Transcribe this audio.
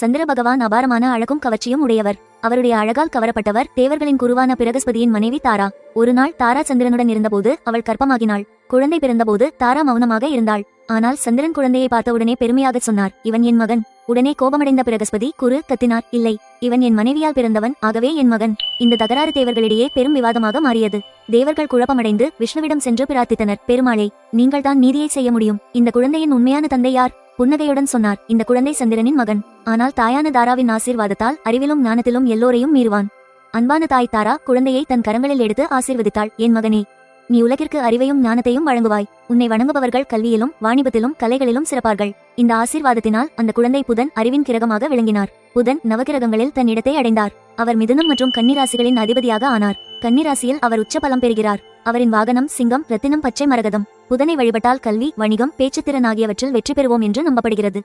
சந்திர பகவான் அபாரமான அழகும் கவர்ச்சியும் உடையவர். அவருடைய அழகால் கவரப்பட்டவர் தேவர்களின் குருவான பிரகஸ்பதியின் மனைவி தாரா. ஒரு நாள் தாரா சந்திரனுடன் இருந்தபோது அவள் கற்பமாகினாள் குழந்தை பிறந்தபோது தாரா மௌனமாக இருந்தாள். ஆனால் சந்திரன் குழந்தையை பார்த்தவுடனே பெருமையாக சொன்னார். இவன் என் மகன். உடனே கோபமடைந்த பிரகஸ்பதி குரு கத்தினார் இல்லை. இவன் என் மனைவியால் பிறந்தவன் ஆகவே என் மகன். இந்த தகராறு தேவர்களிடையே பெரும் விவாதமாக மாறியது. தேவர்கள் குழப்பமடைந்து விஷ்ணுவிடம் சென்று பிரார்த்தித்தனர். பெருமாளே நீங்கள்தான் நீதியை செய்ய முடியும். இந்த குழந்தையின் உண்மையான தந்தை யார்? புன்னகையுடன் சொன்னார். இந்த குழந்தை சந்திரனின் மகன். ஆனால் தாயான தாராவின் ஆசீர்வாதத்தால் அறிவிலும் ஞானத்திலும் எல்லோரையும் மீறுவான். அன்பான தாய் தாரா குழந்தையை தன் கரங்களில் எடுத்து ஆசீர்வதித்தாள். என் மகனே நீ உலகிற்கு அறிவையும் ஞானத்தையும் வழங்குவாய். உன்னை வணங்குபவர்கள் கல்வியிலும் வாணிபத்திலும் கலைகளிலும் சிறப்பார்கள். இந்த ஆசீர்வாதத்தினால் அந்த குழந்தை புதன் அறிவின் கிரகமாக விளங்கினார். புதன் நவகிரகங்களில் தன் இடத்தை அடைந்தார். அவர் மிதுனம் மற்றும் கன்னிராசிகளின் அதிபதியாக ஆனார். கன்னிராசியில் அவர் உச்ச பலம் பெறுகிறார். அவரின் வாகனம் சிங்கம் ரத்தினம் பச்சை மரகதம். புதனை வழிபட்டால் கல்வி வணிகம் பேச்சுத்திறன் ஆகியவற்றில் வெற்றி பெறுவோம் என்று நம்பப்படுகிறது.